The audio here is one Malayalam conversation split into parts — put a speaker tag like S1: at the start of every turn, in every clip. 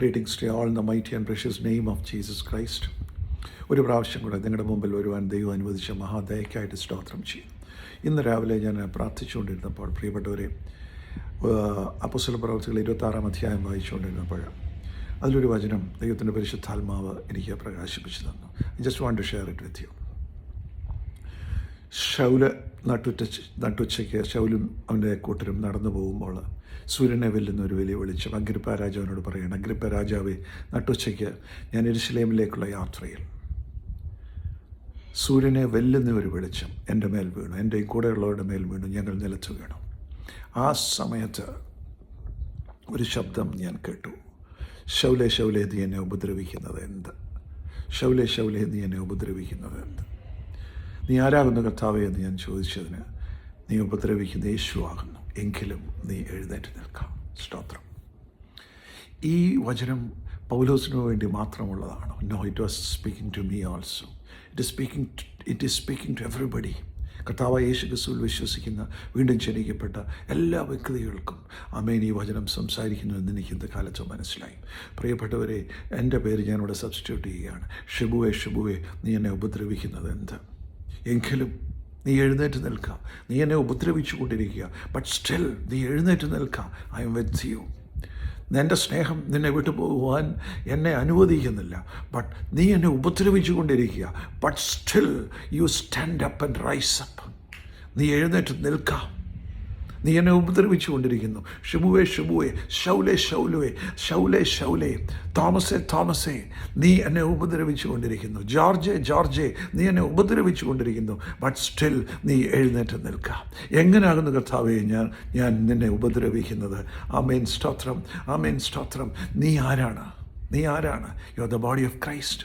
S1: greetings to all in the mighty and precious name of Jesus Christ ഒരു പ്രാവശ്യം കൂടെ നിങ്ങളുടെ മുമ്പിൽ വരുവാൻ ദൈവം അനുവദിച്ച മഹാദയക്കായിട്ട് സ്തോത്രം ചെയ്യും ഇന്ന് രാവിലെ ഞാൻ പ്രാർത്ഥിച്ചുകൊണ്ടിരുന്നപ്പോൾ പ്രിയപ്പെട്ടവരെ അപ്പസ്വല പ്രവർത്തികൾ ഇരുപത്താറാം അധ്യായം വായിച്ചുകൊണ്ടിരുന്നപ്പോൾ അതിലൊരു വചനം ദൈവത്തിൻ്റെ പരിശുദ്ധാത്മാവ് എനിക്ക് പ്രകാശിപ്പിച്ചു തന്നു I just want to share it with you ശൗല നട്ടുറ്റ നട്ടുച്ചയ്ക്ക് ശൗലും അവൻ്റെ കൂട്ടരും നടന്നു പോകുമ്പോൾ സൂര്യനെ വെല്ലുന്ന ഒരു വലിയ വെളിച്ചം അഗ്രിപ്പ രാജാവിനോട് പറയാണ് അഗ്രിപ്പ രാജാവെ നട്ടുച്ചയ്ക്ക് ഞാൻ എരിശിലേമിലേക്കുള്ള യാത്രയിൽ സൂര്യനെ വെല്ലുന്ന ഒരു വെളിച്ചം എൻ്റെ മേൽ വീണു എൻ്റെയും കൂടെയുള്ളവരുടെ മേൽ വീണു ഞങ്ങൾ നിലത്ത് വീണു ആ സമയത്ത് ഒരു ശബ്ദം ഞാൻ കേട്ടു ശൗലെ ശൗലെ നീ എന്നെ ഉപദ്രവിക്കുന്നത് എന്ത് ശൗലെ ശൗലെ നീ എന്നെ ഉപദ്രവിക്കുന്നത് എന്ത് നീ ആരാകുന്ന കർത്താവേ എന്ന് ഞാൻ ചോദിച്ചതിന് നീ ഉപദ്രവിക്കുന്ന ആകുന്നു എങ്കിലും നീ എഴുന്നേറ്റ് നിൽക്കാം സ്തോത്രം ഈ വചനം പൗലോസിന് വേണ്ടി മാത്രമുള്ളതാണ് no it was speaking to me also it is speaking it is speaking to everybody കർത്താവ് യേശു ക്രിസ്തുവിൽ വിശ്വസിക്കുന്ന വീണ്ടും ജനിക്കപ്പെട്ട എല്ലാ വ്യക്തികൾക്കും അമ്മേൻ ഈ വചനം സംസാരിക്കുന്നു എന്ന് എനിക്ക് ഇന്ന് കാലത്ത് മനസ്സിലായി പ്രിയപ്പെട്ടവരെ എൻ്റെ പേര് ഞാനിവിടെ സബ്സ്റ്റിറ്റ്യൂട്ട് ചെയ്യുകയാണ് ഷിബുവെ ഷിബുവെ നീ എന്നെ ഉപദ്രവിക്കുന്നത് എന്ത് എങ്കിലും നീ എഴുന്നേറ്റ് നിൽക്കാം നീ എന്നെ ഉപദ്രവിച്ചു കൊണ്ടിരിക്കുക ബട്ട് സ്റ്റിൽ നീ എഴുന്നേറ്റ് നിൽക്കാം ഐ എം വിത്ത് യു എൻ്റെ സ്നേഹം നിന്നെ വിട്ടുപോകുവാൻ എന്നെ അനുവദിക്കുന്നില്ല ബട്ട് നീ എന്നെ ഉപദ്രവിച്ചു കൊണ്ടിരിക്കുക but still you stand up and rise up നീ എഴുന്നേറ്റ് നിൽക്കാം നീ എന്നെ ഉപദ്രവിച്ചുകൊണ്ടിരിക്കുന്നു ഷുബുവേ ഷുബുവേ ഷൗലേ ഷൗലുവേ ഷൗലേ ഷൗലേ തോമസേ തോമസേ നീ എന്നെ ഉപദ്രവിച്ചുകൊണ്ടിരിക്കുന്നു ജോർജെ ജോർജെ നീ എന്നെ ഉപദ്രവിച്ചുകൊണ്ടിരിക്കുന്നു ബട്ട് സ്റ്റിൽ നീ എഴുന്നേറ്റ് നിൽക്കാം എങ്ങനെയാകുന്നു കർത്താവെ ഞാൻ ഞാൻ നിന്നെ ഉപദ്രവിക്കുന്നത് ആമേൻ സ്തോത്രം ആമേൻ സ്തോത്രം നീ ആരാണ് നീ ആരാണ് you are the body of Christ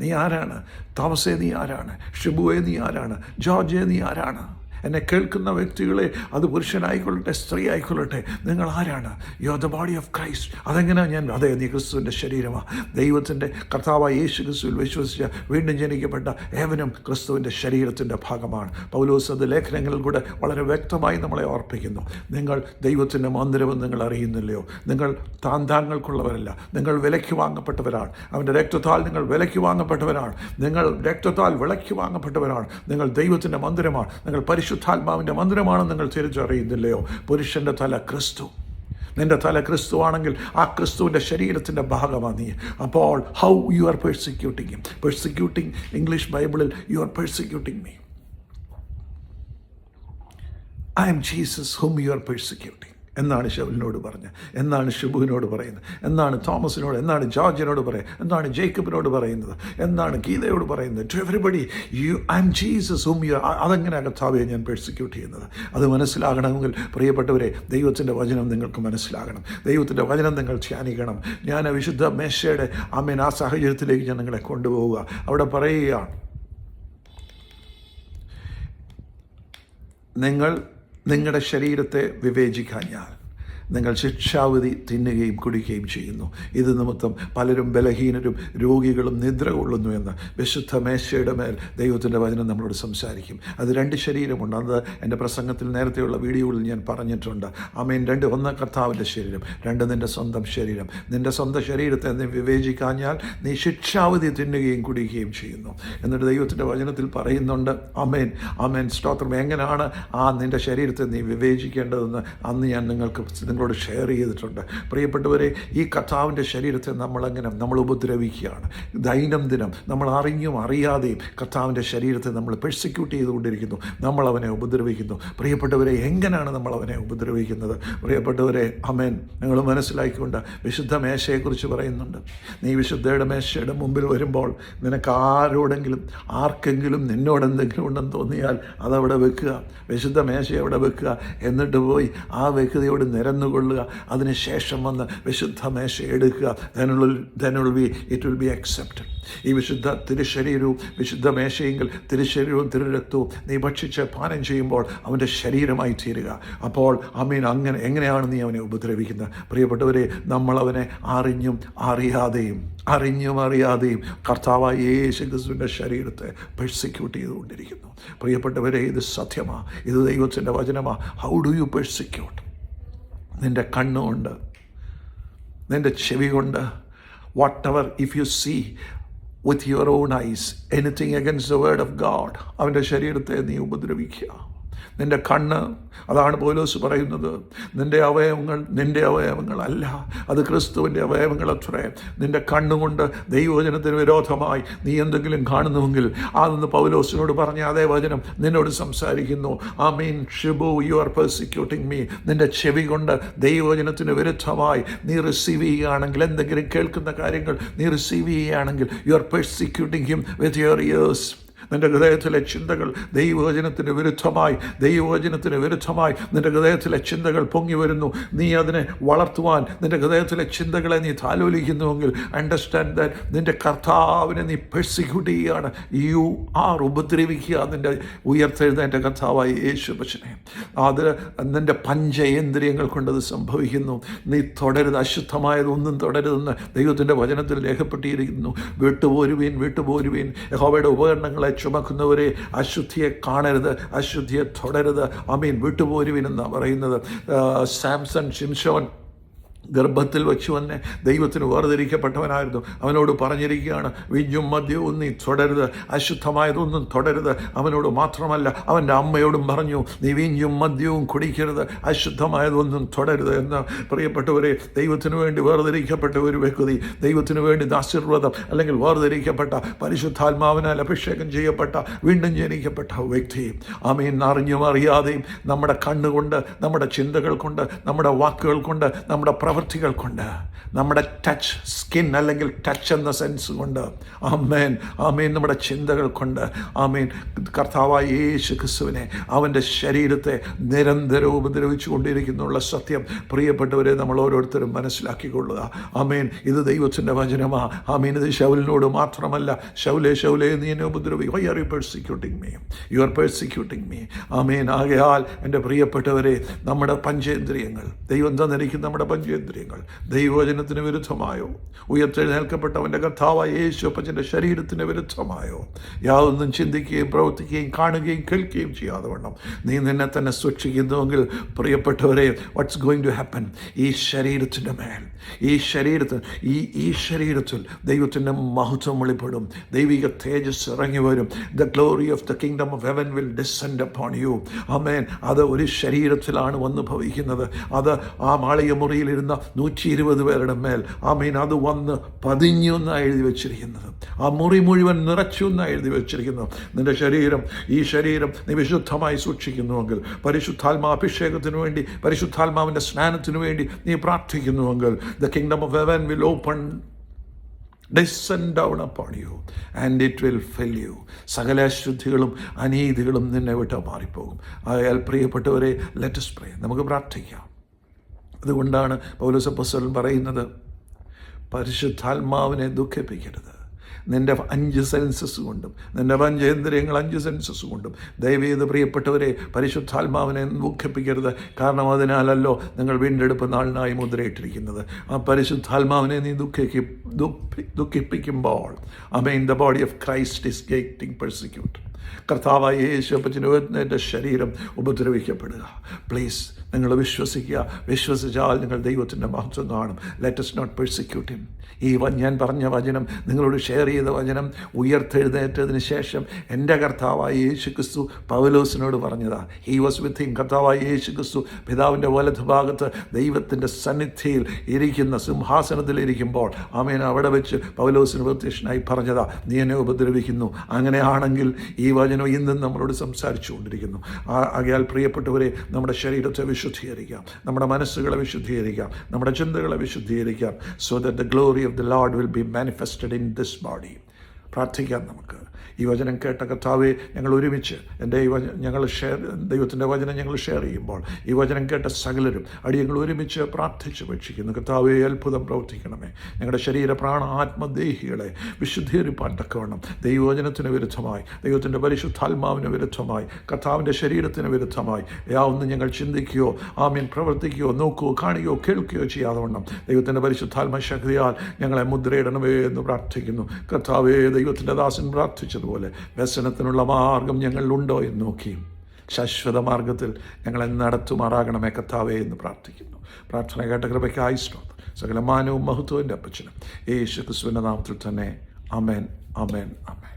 S1: നീ ആരാണ് തോമസേ നീ ആരാണ് ഷിബുവേ നീ ആരാണ് ജോർജെ നീ ആരാണ് എന്നെ കേൾക്കുന്ന വ്യക്തികളെ അത് പുരുഷനായിക്കൊള്ളട്ടെ സ്ത്രീ ആയിക്കൊള്ളട്ടെ നിങ്ങൾ ആരാണ് you are the body of Christ അതെങ്ങനെയാണ് ഞാൻ അതെ നീ ക്രിസ്തുവിൻ്റെ ശരീരമാണ് ദൈവത്തിൻ്റെ കർത്താവായ യേശു ക്രിസ്തുവിൽ വിശ്വസിച്ച വീണ്ടും ജനിക്കപ്പെട്ട ഏവനും ക്രിസ്തുവിൻ്റെ ശരീരത്തിൻ്റെ ഭാഗമാണ് പൗലോസ് അത് ലേഖനങ്ങളിൽ കൂടെ വളരെ വ്യക്തമായി നമ്മളെ ഓർപ്പിക്കുന്നു നിങ്ങൾ ദൈവത്തിൻ്റെ മന്ദിരമെന്ന് നിങ്ങൾ അറിയുന്നില്ലയോ നിങ്ങൾ താന്താങ്ങൾക്കുള്ളവരല്ല നിങ്ങൾ വിലയ്ക്ക് വാങ്ങപ്പെട്ടവരാണ് അവൻ്റെ രക്തത്താൽ നിങ്ങൾ വിലയ്ക്ക് വാങ്ങപ്പെട്ടവരാണ് നിങ്ങൾ രക്തത്താൽ വിളയ്ക്ക് വാങ്ങപ്പെട്ടവരാണ് നിങ്ങൾ ദൈവത്തിൻ്റെ മന്ദിരമാണ് നിങ്ങൾ പരിശുദ്ധ പരിശുദ്ധാത്മാവിൻ്റെ മന്ദിരമാണെന്ന് നിങ്ങൾ തിരിച്ചറിയുന്നില്ലയോ പുരുഷൻ്റെ തല ക്രിസ്തു നിന്റെ തല ക്രിസ്തുവാണെങ്കിൽ ആ ക്രിസ്തുവിൻ്റെ ശരീരത്തിൻ്റെ ഭാഗമാണ് നീ അപ്പോൾ how you are persecuting persecuting English ബൈബിളിൽ you are persecuting me I am Jesus whom you are persecuting എന്നാണ് ഷെവലിനോട് പറഞ്ഞത് എന്നാണ് ഷുബുവിനോട് പറയുന്നത് എന്നാണ് തോമസിനോട് എന്നാണ് ജോർജിനോട് പറയുന്നത് എന്നാണ് ജേക്കബിനോട് പറയുന്നത് എന്നാണ് ഗീതയോട് പറയുന്നത് to everybody you I am Jesus whom you അതെങ്ങനെ കർത്താവെ ഞാൻ പെർസിക്യൂട്ട് ചെയ്യുന്നത് അത് മനസ്സിലാകണമെങ്കിൽ പ്രിയപ്പെട്ടവരെ ദൈവത്തിൻ്റെ വചനം നിങ്ങൾക്ക് മനസ്സിലാകണം ദൈവത്തിൻ്റെ വചനം നിങ്ങൾ ധ്യാനിക്കണം ഞാൻ വിശുദ്ധ മേശയുടെ അമ്മേൻ ആ സാഹചര്യത്തിലേക്ക് ഞാൻ നിങ്ങളെ കൊണ്ടുപോവുക അവിടെ പറയുകയാണ് നിങ്ങൾ നിങ്ങളുടെ ശരീരത്തെ വിവേചിക്കാഞ്ഞാൽ നിങ്ങൾ ശിക്ഷാവിധി തിന്നുകയും കുടിക്കുകയും ചെയ്യുന്നു ഇത് നിമിത്തം പലരും ബലഹീനരും രോഗികളും നിദ്ര കൊള്ളുന്നു എന്ന് വിശുദ്ധ മേശയുടെ മേൽ ദൈവത്തിൻ്റെ വചനം നമ്മളോട് സംസാരിക്കും അത് രണ്ട് ശരീരമുണ്ട് അത് എൻ്റെ പ്രസംഗത്തിൽ നേരത്തെയുള്ള വീഡിയോയിൽ ഞാൻ പറഞ്ഞിട്ടുണ്ട് ആമേൻ രണ്ട് ഒന്ന് കർത്താവിൻ്റെ ശരീരം രണ്ട് നിൻ്റെ സ്വന്തം ശരീരം നിൻ്റെ സ്വന്തം ശരീരത്തെ നീ വിവേചിക്കാഞ്ഞാൽ നീ ശിക്ഷാവിധി തിന്നുകയും കുടിക്കുകയും ചെയ്യുന്നു എന്നിട്ട് ദൈവത്തിൻ്റെ വചനത്തിൽ പറയുന്നുണ്ട് അമേൻ അമേൻ സ്തോത്രം എങ്ങനെയാണ് ആ നിൻ്റെ ശരീരത്തെ നീ വിവേചിക്കേണ്ടതെന്ന് അന്ന് ഞാൻ നിങ്ങൾക്ക് നിങ്ങളോട് ഷെയർ ചെയ്തിട്ടുണ്ട് പ്രിയപ്പെട്ടവരെ ഈ കർത്താവിൻ്റെ ശരീരത്തെ നമ്മളങ്ങനെ നമ്മൾ ഉപദ്രവിക്കുകയാണ് ദൈനംദിനം നമ്മൾ അറിഞ്ഞും അറിയാതെയും കർത്താവിൻ്റെ ശരീരത്തെ നമ്മൾ പെർസിക്യൂട്ട് ചെയ്തുകൊണ്ടിരിക്കുന്നു നമ്മൾ അവനെ ഉപദ്രവിക്കുന്നു പ്രിയപ്പെട്ടവരെ എങ്ങനെയാണ് നമ്മൾ അവനെ ഉപദ്രവിക്കുന്നത് പ്രിയപ്പെട്ടവരെ അമേൻ നിങ്ങൾ മനസ്സിലാക്കിക്കൊണ്ട് വിശുദ്ധ മേശയെക്കുറിച്ച് പറയുന്നുണ്ട് നീ വിശുദ്ധയുടെ മേശയുടെ മുമ്പിൽ വരുമ്പോൾ നിനക്ക് ആരോടെങ്കിലും ആർക്കെങ്കിലും നിന്നോട് എന്തെങ്കിലും ഉണ്ടെന്ന് തോന്നിയാൽ അതവിടെ വെക്കുക വിശുദ്ധ മേശ അവിടെ വെക്കുക എന്നിട്ട് പോയി ആ വ്യക്തിയോട് നിരന്നു കൊള്ളുക അതിനുശേഷം വന്ന് വിശുദ്ധ മേശ എടുക്കുക then be it will be accepted ഈ വിശുദ്ധ തിരുശരീരവും വിശുദ്ധ മേശയെങ്കിൽ തിരുശരീരവും തിരുരക്തവും നീ ഭക്ഷിച്ച് പാനം ചെയ്യുമ്പോൾ അവൻ്റെ ശരീരമായി തീരുക അപ്പോൾ അമീൻ അങ്ങനെ എങ്ങനെയാണ് നീ അവനെ ഉപദ്രവിക്കുന്നത് പ്രിയപ്പെട്ടവരെ നമ്മൾ അവനെ അറിഞ്ഞും അറിയാതെയും അറിഞ്ഞും അറിയാതെയും കർത്താവായ യേശു ക്രിസ്തുവിൻ്റെ ശരീരത്തെ പെർസിക്യൂട്ട് ചെയ്തുകൊണ്ടിരിക്കുന്നു പ്രിയപ്പെട്ടവരെ ഇത് സത്യമാണ് ഇത് ദൈവത്തിൻ്റെ വചനമാണ് ഹൗ ഡു യു പെർസിക്യൂട്ട് നിൻ്റെ കണ്ണുകൊണ്ട് നിൻ്റെ ചെവി കൊണ്ട് whatever if you see with your own eyes anything against the word of God അവൻ്റെ ശരീരത്തെ നീ ഉപദ്രവിക്കുക നിൻ്റെ കണ്ണ് അതാണ് പോലോസ് പറയുന്നത് നിൻ്റെ അവയവങ്ങൾ നിൻ്റെ അവയവങ്ങളല്ല അത് ക്രിസ്തുവിൻ്റെ അവയവങ്ങൾ അത്രേ നിൻ്റെ കണ്ണുകൊണ്ട് ദൈവവചനത്തിന് വിരോധമായി നീ എന്തെങ്കിലും കാണുന്നുവെങ്കിൽ അതെന്ന് പൗലോസിനോട് പറഞ്ഞ അതേ വചനം നിന്നോട് സംസാരിക്കുന്നു I mean Shibu you are persecuting me നിൻ്റെ ചെവി കൊണ്ട് ദൈവവചനത്തിന് വിരുദ്ധമായി നീ റിസീവ് ചെയ്യുകയാണെങ്കിൽ എന്തെങ്കിലും കേൾക്കുന്ന കാര്യങ്ങൾ നീ റിസീവ് ചെയ്യുകയാണെങ്കിൽ you are persecuting him with your ears നിൻ്റെ ഹൃദയത്തിലെ ചിന്തകൾ ദൈവവചനത്തിന് വിരുദ്ധമായി ദൈവവചനത്തിന് വിരുദ്ധമായി നിൻ്റെ ഹൃദയത്തിലെ ചിന്തകൾ പൊങ്ങി വരുന്നു നീ അതിനെ വളർത്തുവാൻ നിൻ്റെ ഹൃദയത്തിലെ ചിന്തകളെ നീ താലോലിക്കുന്നുവെങ്കിൽ അണ്ടർസ്റ്റാൻഡ് ദാറ്റ് നിൻ്റെ കർത്താവിനെ നീ പെർസിക്യൂട്ട് ചെയ്യുകയാണ് യു ആർ ഉപദ്രവിക്കുക നിൻ്റെ ഉയർത്തെഴുന്നേറ്റ കർത്താവായി യേശു പശനെ അത് നിൻ്റെ പഞ്ചേന്ദ്രിയങ്ങൾ കൊണ്ടത് സംഭവിക്കുന്നു നീ തുടരുത് അശുദ്ധമായതൊന്നും തുടരുതെന്ന് ദൈവത്തിൻ്റെ വചനത്തിൽ രേഖപ്പെട്ടിരിക്കുന്നു വീട്ടുപോരുവീൻ വീട്ടുപോരുവീൻ യഹോവയുടെ ഉപകരണങ്ങളെ ചുമക്കുന്നവരെ അശുദ്ധിയെ കാണരുത് അശുദ്ധിയെ തുടരുത് അമീൻ വിട്ടുപോരുവിനെന്നാണ് പറയുന്നത് സാംസൺ ഷിംഷോൻ ഗർഭത്തിൽ വെച്ചു തന്നെ ദൈവത്തിന് വേർതിരിക്കപ്പെട്ടവനായിരുന്നു അവനോട് പറഞ്ഞിരിക്കുകയാണ് വിഞ്ഞും മദ്യവും നീ തുടരുത് അശുദ്ധമായതൊന്നും തുടരുത് അവനോട് മാത്രമല്ല അവൻ്റെ അമ്മയോടും പറഞ്ഞു നീ വിഞ്ഞും മദ്യവും കുടിക്കരുത് അശുദ്ധമായതൊന്നും തുടരുത് എന്ന് പ്രിയപ്പെട്ടവരെ ദൈവത്തിന് വേണ്ടി വേർതിരിക്കപ്പെട്ട ഒരു വ്യക്തി ദൈവത്തിന് വേണ്ടി ആശീർവാദം അല്ലെങ്കിൽ വേർതിരിക്കപ്പെട്ട പരിശുദ്ധാത്മാവിനാൽ അഭിഷേകം ചെയ്യപ്പെട്ട വീണ്ടും ജനിക്കപ്പെട്ട വ്യക്തി അമീൻ അറിഞ്ഞും അറിയാതെയും നമ്മുടെ കണ്ണുകൊണ്ട് നമ്മുടെ ചിന്തകൾ കൊണ്ട് നമ്മുടെ വാക്കുകൾ കൊണ്ട് നമ്മുടെ പ്രവൃത്തികൾ കൊണ്ട് നമ്മുടെ ടച്ച് സ്കിൻ അല്ലെങ്കിൽ ടച്ച് എന്ന സെൻസ് കൊണ്ട് ആമേൻ ആമേൻ നമ്മുടെ ചിന്തകൾ കൊണ്ട് ആമേൻ കർത്താവായ യേശു ക്രിസ്തുവിനെ അവൻ്റെ ശരീരത്തെ നിരന്തരം ഉപദ്രവിച്ചു കൊണ്ടിരിക്കുന്നുള്ള സത്യം പ്രിയപ്പെട്ടവരെ നമ്മൾ ഓരോരുത്തരും മനസ്സിലാക്കിക്കൊള്ളുക ആമേൻ ഇത് ദൈവത്തിൻ്റെ വചനമാ ആമേൻ ഇത് ശൗലിനോട് മാത്രമല്ല ശൗലേ ശൗലേ നീ എന്നെ ഉപദ്രവി why are you persecuting me you are persecuting me ആമേൻ ആകയാൽ എൻ്റെ പ്രിയപ്പെട്ടവരെ നമ്മുടെ പഞ്ചേന്ദ്രിയങ്ങൾ ദൈവം തന്നിരിക്കുന്ന നമ്മുടെ പഞ്ചേന്ദ്രിയ ഇന്ദ്രിയങ്ങൾ ദൈവവചനത്തിന് വിരുദ്ധമായോ ഉയർത്തെഴുന്നേൽക്കപ്പെട്ടവൻ്റെ കർത്താവായ യേശു അപ്പച്ചൻ്റെ ശരീരത്തിന് വിരുദ്ധമായോ യാതൊന്നും ചിന്തിക്കുകയും പ്രവർത്തിക്കുകയും കാണുകയും കേൾക്കുകയും ചെയ്യാതെ വേണം നീ നിന്നെ തന്നെ സൂക്ഷിക്കുന്നുവെങ്കിൽ പ്രിയപ്പെട്ടവരെ വാട്ട്സ് ഗോയിങ് ടു ഹാപ്പൻ ഈ ശരീരത്തിൻ്റെ മേൽ ഈ ശരീരത്തിൽ ഈ ഈ ശരീരത്തിൽ ദൈവത്തിൻ്റെ മഹത്വം വെളിപ്പെടും ദൈവിക തേജസ് ഇറങ്ങി വരും the glory of the kingdom of heaven will descend upon you അമേൻ അത് ഒരു ശരീരത്തിലാണ് വന്ന് ഭവിക്കുന്നത് അത് ആ മാളിക മുറിയിലിരുന്ന നൂറ്റി ഇരുപത് പേരുടെ മേൽ ആ മീൻ അത് വന്ന് പതിഞ്ഞു എന്നാണ് എഴുതി വെച്ചിരിക്കുന്നത് ആ മുറി മുഴുവൻ നിറച്ചു എന്നാണ് എഴുതി വെച്ചിരിക്കുന്നത് നിന്റെ ശരീരം ഈ ശരീരം നീ വിശുദ്ധമായി സൂക്ഷിക്കുന്നുവെങ്കിൽ പരിശുദ്ധാത്മാ അഭിഷേകത്തിനു വേണ്ടി പരിശുദ്ധാത്മാവിൻ്റെ സ്നാനത്തിനു വേണ്ടി നീ പ്രാർത്ഥിക്കുന്നുവെങ്കിൽ the kingdom of heaven will open descend down upon you and it will fill you സകല അശുദ്ധികളും അനീതികളും നിന്നെ വിട്ട് മാറിപ്പോകും അയാൽ പ്രിയപ്പെട്ടവരെ ലെറ്റസ് പ്രേ നമുക്ക് പ്രാർത്ഥിക്കാം അതുകൊണ്ടാണ് പൗലോസപ്പസ്വരൻ പറയുന്നത് പരിശുദ്ധാത്മാവിനെ ദുഃഖിപ്പിക്കരുത് നിൻ്റെ അഞ്ച് സെൻസസ് കൊണ്ടും നിൻ്റെ പഞ്ചേന്ദ്രിയങ്ങൾ അഞ്ച് സെൻസസ് കൊണ്ടും ദയവേത് പ്രിയപ്പെട്ടവരെ പരിശുദ്ധാത്മാവിനെ ദുഃഖിപ്പിക്കരുത് കാരണം അതിനാലല്ലോ നിങ്ങൾ വീണ്ടെടുപ്പ് നാളിനായി മുദ്രയിട്ടിരിക്കുന്നത് ആ പരിശുദ്ധാത്മാവിനെ നീ ദുഃഖിക്ക് ദുഃഖിപ്പിക്കുമ്പോൾ അമേ in the body of Christ is getting persecute കർത്താവായ യേശു പറ്റിനുവത്തിൻ്റെ ശരീരം ഉപദ്രവിക്കപ്പെടുക പ്ലീസ് നിങ്ങൾ വിശ്വസിക്കുക വിശ്വസിച്ചാൽ നിങ്ങൾ ദൈവത്തിൻ്റെ മഹത്വം കാണും ലെറ്റസ് നോട്ട് പെർസിക്യൂട്ട് ഹിം ഈ ഞാൻ പറഞ്ഞ വചനം നിങ്ങളോട് ഷെയർ ചെയ്ത വചനം ഉയർത്തെഴുന്നേറ്റതിന് ശേഷം എൻ്റെ കർത്താവായ യേശു ക്രിസ്തു പൗലോസിനോട് പറഞ്ഞതാ ഹീ വാസ് വിത്ത് ഹിം കർത്താവായ യേശു ക്രിസ്തു പിതാവിൻ്റെ ഭാഗത്ത് ദൈവത്തിൻ്റെ സന്നിധിയിൽ ഇരിക്കുന്ന സിംഹാസനത്തിൽ ഇരിക്കുമ്പോൾ ആമേൻ അവിടെ വെച്ച് പൗലോസിന് പ്രത്യക്ഷനായി പറഞ്ഞതാ നീ എന്നെ ഉപദ്രവിക്കുന്നു അങ്ങനെയാണെങ്കിൽ ഈ ദൈവവചനം ഇന്നും നമ്മളോട് സംസാരിച്ചുകൊണ്ടിരിക്കുന്നു ആകയാൽ പ്രിയപ്പെട്ടവരെ നമ്മുടെ ശരീരത്തെ വിശുദ്ധീകരിക്കാം നമ്മുടെ മനസ്സുകളെ വിശുദ്ധീകരിക്കാം നമ്മുടെ ചിന്തകളെ വിശുദ്ധീകരിക്കാം so that the glory of the Lord will be manifested in this body പ്രാർത്ഥിക്കാം നമുക്ക് ഈ വചനം കേട്ട കർത്താവെ ഞങ്ങൾ ഒരുമിച്ച് എൻ്റെ ഈ വചന ഞങ്ങൾ ഷെയർ ദൈവത്തിൻ്റെ വചനം ഞങ്ങൾ ഷെയർ ചെയ്യുമ്പോൾ ഈ വചനം കേട്ട സകലരും അടി ഞങ്ങൾ ഒരുമിച്ച് പ്രാർത്ഥിച്ച് ഭക്ഷിക്കുന്നു കർത്താവെ അത്ഭുതം പ്രവർത്തിക്കണമേ ഞങ്ങളുടെ ശരീര പ്രാണ ആത്മദേഹികളെ വിശുദ്ധീകരിപ്പാൻ തക്കവണ്ണം ദൈവവചനത്തിന് വിരുദ്ധമായി ദൈവത്തിൻ്റെ പരിശുദ്ധാത്മാവിന് വിരുദ്ധമായി കർത്താവിൻ്റെ ശരീരത്തിന് വിരുദ്ധമായി യാവുന്ന ഞങ്ങൾ ചിന്തിക്കുകയോ ആമീൻ പ്രവർത്തിക്കുകയോ നോക്കുകയോ കാണുകയോ കേൾക്കുകയോ ചെയ്യാതെ വണ്ണം ദൈവത്തിൻ്റെ പരിശുദ്ധാത്മ ശക്തിയാൽ ഞങ്ങളെ മുദ്രയിടണമേ എന്ന് പ്രാർത്ഥിക്കുന്നു കർത്താവേ ദൈവം ദൈവത്തിൻ്റെ ദാസൻ പ്രാർത്ഥിച്ചതുപോലെ വ്യസനത്തിനുള്ള മാർഗം ഞങ്ങളിലുണ്ടോ എന്ന് നോക്കി ശാശ്വത മാർഗത്തിൽ ഞങ്ങളെ നടത്തുമാറാകണമേ കത്താവേ എന്ന് പ്രാർത്ഥിക്കുന്നു പ്രാർത്ഥന കേട്ട കൃപയ്ക്ക് ആയിഷ്ടം സകലമാനവും മഹത്വവും അപ്പച്ചനും യേശു ക്രിസ്തുവിൻ്റെ നാമത്തിൽ തന്നെ അമേൻ അമേൻ അമേൻ